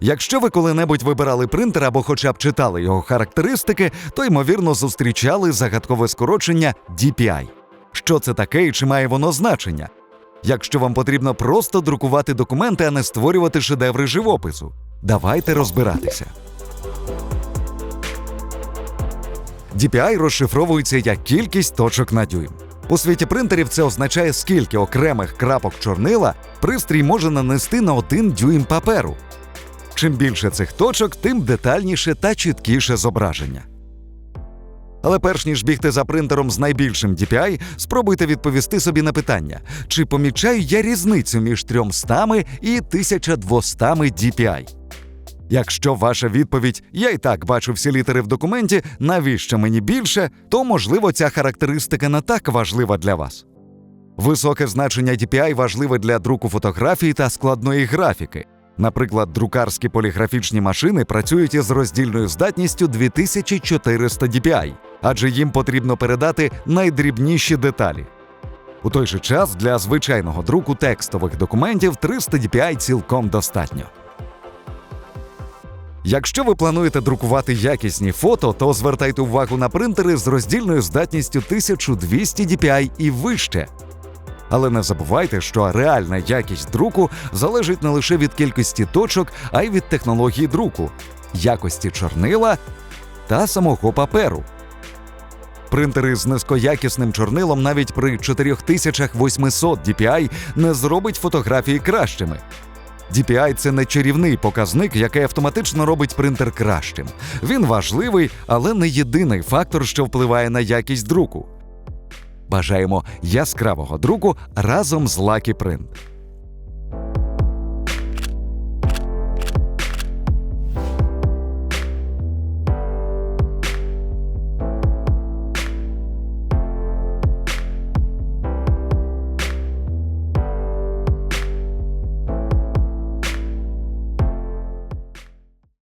Якщо ви коли-небудь вибирали принтер або хоча б читали його характеристики, то ймовірно зустрічали загадкове скорочення DPI. Що це таке і чи має воно значення? Якщо вам потрібно просто друкувати документи, а не створювати шедеври живопису, давайте розбиратися. DPI розшифровується як кількість точок на дюйм. У світі принтерів це означає, скільки окремих крапок чорнила пристрій може нанести на один дюйм паперу. Чим більше цих точок, тим детальніше та чіткіше зображення. Але перш ніж бігти за принтером з найбільшим DPI, спробуйте відповісти собі на питання: чи помічаю я різницю між 300 і 1200 DPI? Якщо ваша відповідь я і так бачу всі літери в документі, навіщо мені більше, то можливо ця характеристика не так важлива для вас. Високе значення DPI важливе для друку фотографій та складної графіки. Наприклад, друкарські поліграфічні машини працюють із роздільною здатністю 2400 DPI, адже їм потрібно передати найдрібніші деталі. У той же час для звичайного друку текстових документів 300 DPI цілком достатньо. Якщо ви плануєте друкувати якісні фото, то звертайте увагу на принтери з роздільною здатністю 1200 DPI і вище. Але не забувайте, що реальна якість друку залежить не лише від кількості точок, а й від технології друку, якості чорнила та самого паперу. Принтери з низькоякісним чорнилом навіть при 4800 DPI не зробить фотографії кращими. DPI – це не чарівний показник, який автоматично робить принтер кращим. Він важливий, але не єдиний фактор, що впливає на якість друку. Бажаємо яскравого друку разом з Lucky Print.